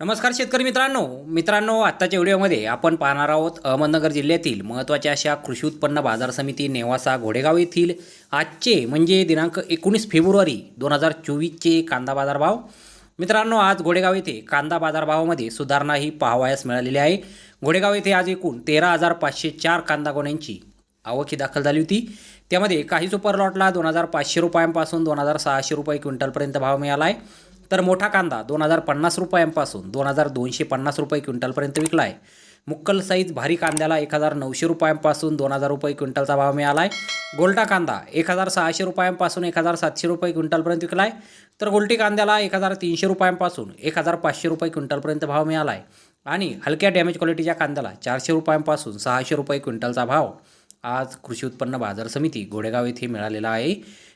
नमस्कार शेतकरी मित्रांनो. मित्रांनो आत्ताच्या व्हिडिओमध्ये आपण पाहणार आहोत अहमदनगर जिल्ह्यातील महत्त्वाच्या अशा कृषी उत्पन्न बाजार समिती नेवासा घोडेगाव येथील आजचे म्हणजे दिनांक एकोणीस फेब्रुवारी दोन हजार चोवीसचे कांदा बाजारभाव मित्रांनो आज घोडेगाव येथे कांदा बाजारभावामध्ये सुधारणा ही पाहावयास मिळालेली आहे. घोडेगाव येथे आज एकूण तेरा हजार पाचशे चार कांदा गोण्यांची आवक ही दाखल झाली होती. त्यामध्ये काही सुपर लॉटला दोन हजार पाचशे रुपयांपासून दोन हजार सहाशे रुपये क्विंटलपर्यंत भाव मिळाला आहे. तर मोठा कांदा दोन हजार पन्नास रुपयांपासून दोन हजार दोनशे पन्नास रुपये क्विंटलपर्यंत विकला आहे मुक्कल साईज भारी कांद्याला एक हजार नऊशे रुपयांपासून दोन हजार रुपये क्विंटलचा भाव मिळाला आहे गोल्टा कांदा एक हजार सहाशे रुपयांपासून एक हजार सातशे रुपये क्विंटलपर्यंत विकला आहे तर गोल्टी कांद्याला एक हजार तीनशे रुपयांपासून एक हजार पाचशे रुपये क्विंटलपर्यंत भाव मिळाला आहे आणि हलक्या डॅमेज क्वालिटीच्या कांद्याला चारशे रुपयांपासून सहाशे रुपये क्विंटलचा भाव. आज कृषी उत्पन्न बाजार समिती घोडेगाव येथे मिळालेला आहे.